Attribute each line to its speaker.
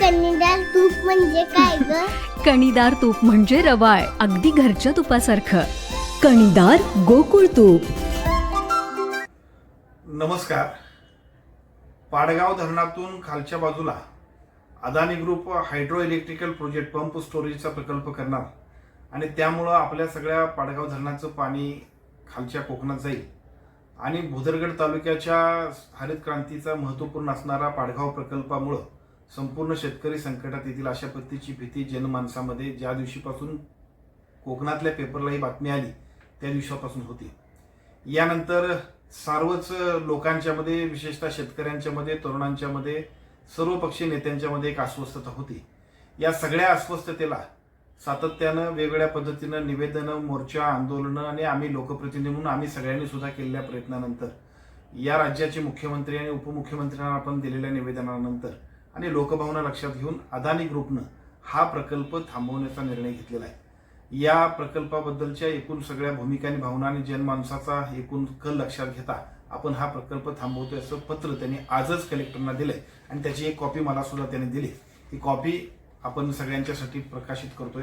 Speaker 1: कन्नीदार तूप म्हणजे काय ग?
Speaker 2: कणीदार तूप म्हणजे रवाळ अगदी घरच्या तुपासारखं.
Speaker 3: कणीदार गोकुळ तूप.
Speaker 4: नमस्कार. पाडगाव धरणातून खालच्या बाजूला Adani group hydro electrical project pump स्टोरेजचा प्रकल्प करणार. आणि त्यामुळं आपल्या सगळ्या पाडगाव धरणाचं पाणी खालच्या कोकणात जाईल. आणि भुदरगड तालुक्याच्या हरित क्रांतीचा महत्त्वपूर्ण असणारा पाडगाव प्रकल्पामुळं संपूर्ण शेतकरी संकटात येतील अशा पद्धतीची भीती जनमानसामध्ये. ज्या दिवशीपासून कोकणातल्या पेपरला ही बातमी आली त्या दिवसापासून होती. यानंतर सर्वच लोकांच्यामध्ये विशेषतः शेतकऱ्यांच्यामध्ये तरुणांच्यामध्ये तरुणांच्या मध्ये सर्वपक्षीय एक अस्वस्थता होती. या सगळ्या अस्वस्थतेला सातत्यानं वेगवेगळ्या पद्धतीनं निवेदनं मोर्चा आंदोलनं आणि आम्ही लोकप्रतिनिधी म्हणून आम्ही सगळ्यांनी सुद्धा केलेल्या प्रयत्नानंतर या राज्याचे मुख्यमंत्री आणि उपमुख्यमंत्र्यांना आपण दिलेल्या निवेदनानंतर आणि लोकभावना लक्षात घेऊन अदानी ग्रुपनं हा प्रकल्प थांबवण्याचा निर्णय घेतलेला आहे. या प्रकल्पाबद्दलच्या एकूण सगळ्या भूमिका आणि भावना आणि जनमानसाचा एकूण कल लक्षात घेता आपण हा प्रकल्प थांबवतोय असं पत्र त्यांनी आजच कलेक्टरना दिलंय आणि त्याची एक कॉपी मला सुद्धा त्यांनी दिली. ही कॉपी आपण सगळ्यांच्यासाठी प्रकाशित करतोय.